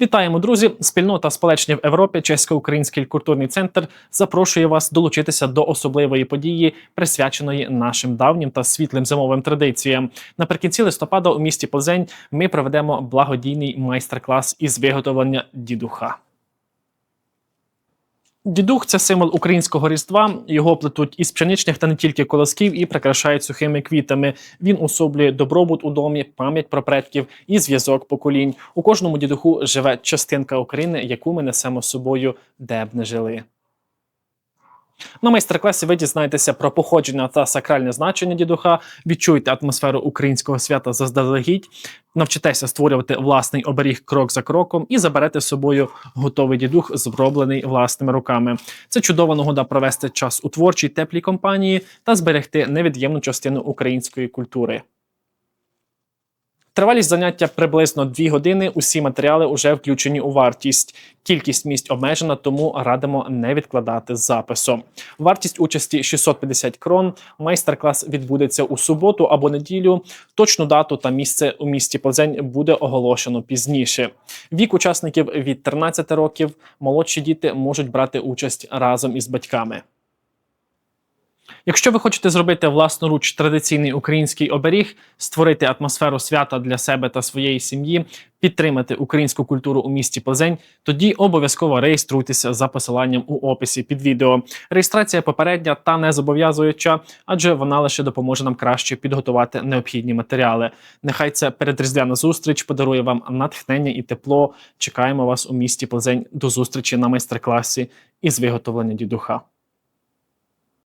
Вітаємо, друзі! Спільнота сполечення в Європі, чесько-український культурний центр запрошує вас долучитися до особливої події, присвяченої нашим давнім та світлим зимовим традиціям. Наприкінці листопада у місті Позень ми проведемо благодійний майстер-клас із виготовлення дідуха. Дідух це символ українського різдва. Його плетуть із пшеничних та не тільки колосків і прикрашають сухими квітами. Він особлює добробут у домі, пам'ять про предків і зв'язок поколінь. У кожному дідуху живе частинка України, яку ми несемо з собою, де б не жили. На майстер-класі ви дізнаєтеся про походження та сакральне значення дідуха, відчуєте атмосферу українського свята заздалегідь, навчитеся створювати власний оберіг крок за кроком і заберете з собою готовий дідух, зроблений власними руками. Це чудова нагода провести час у творчій теплій компанії та зберегти невід'ємну частину української культури. Тривалість заняття приблизно 2 години. Усі матеріали вже включені у вартість. Кількість місць обмежена, тому радимо не відкладати запису. Вартість участі 650 крон. Майстер-клас відбудеться у суботу або неділю. Точну дату та місце у місті Плзень буде оголошено пізніше. Вік учасників від 13 років. Молодші діти можуть брати участь разом із батьками. Якщо ви хочете зробити власноруч традиційний український оберіг, створити атмосферу свята для себе та своєї сім'ї, підтримати українську культуру у місті Плзень, тоді обов'язково реєструйтеся за посиланням у описі під відео. Реєстрація попередня та не зобов'язуюча, адже вона лише допоможе нам краще підготувати необхідні матеріали. Нехай це передріздвяна зустріч подарує вам натхнення і тепло. Чекаємо вас у місті Плзень до зустрічі на майстер-класі із виготовлення дідуха.